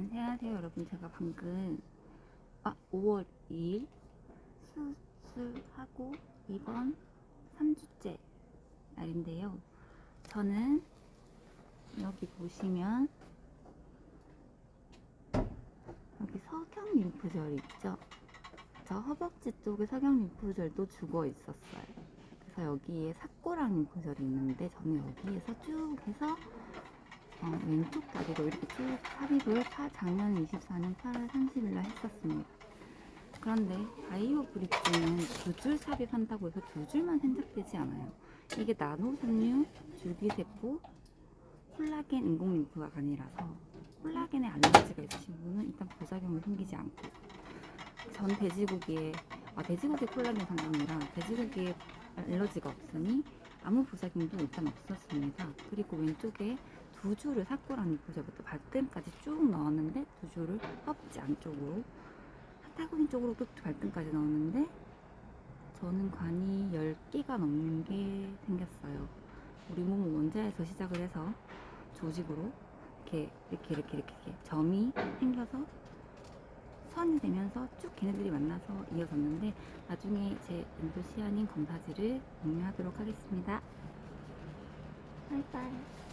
안녕하세요 여러분. 제가 방금 아 5월 2일 수술하고 이번 3주째 날인데요. 저는 여기 보시면 여기 석영 림프절이 있죠? 저 허벅지 쪽에 석영 림프절도 죽어 있었어요. 그래서 여기에 삭고랑 림프절이 있는데 저는 여기에서 쭉 해서 어, 왼쪽 다리로 이렇게 쭉 삽입을 파, 작년 24년 8월 30일 날 했었습니다. 그런데 바이오 브릿지는 두 줄 삽입한다고 해서 두 줄만 생략되지 않아요. 이게 나노 섬유, 줄기세포, 콜라겐 인공 림프가 아니라서 콜라겐에 알러지가 있으신 분은 일단 부작용이 생기지 않고 전 돼지고기에 아, 돼지고기 콜라겐 성분이라 돼지고기에 알러지가 없으니 아무 부작용도 일단 없었습니다. 그리고 왼쪽에 두 줄을 삭고랑 림프절부터 발등까지 쭉 넣었는데 두 줄을 허벅지 안쪽으로 타구니 쪽으로 또 발등까지 넣었는데 저는 관이 10개가 넘는 게 생겼어요. 우리 몸은 원자에서 시작을 해서 조직으로 이렇게 이렇게 이렇게 이렇게, 이렇게 점이 생겨서 선이 되면서 쭉 걔네들이 만나서 이어졌는데 나중에 제 인도시아닌 검사지를 공유하도록 하겠습니다. 바이바이.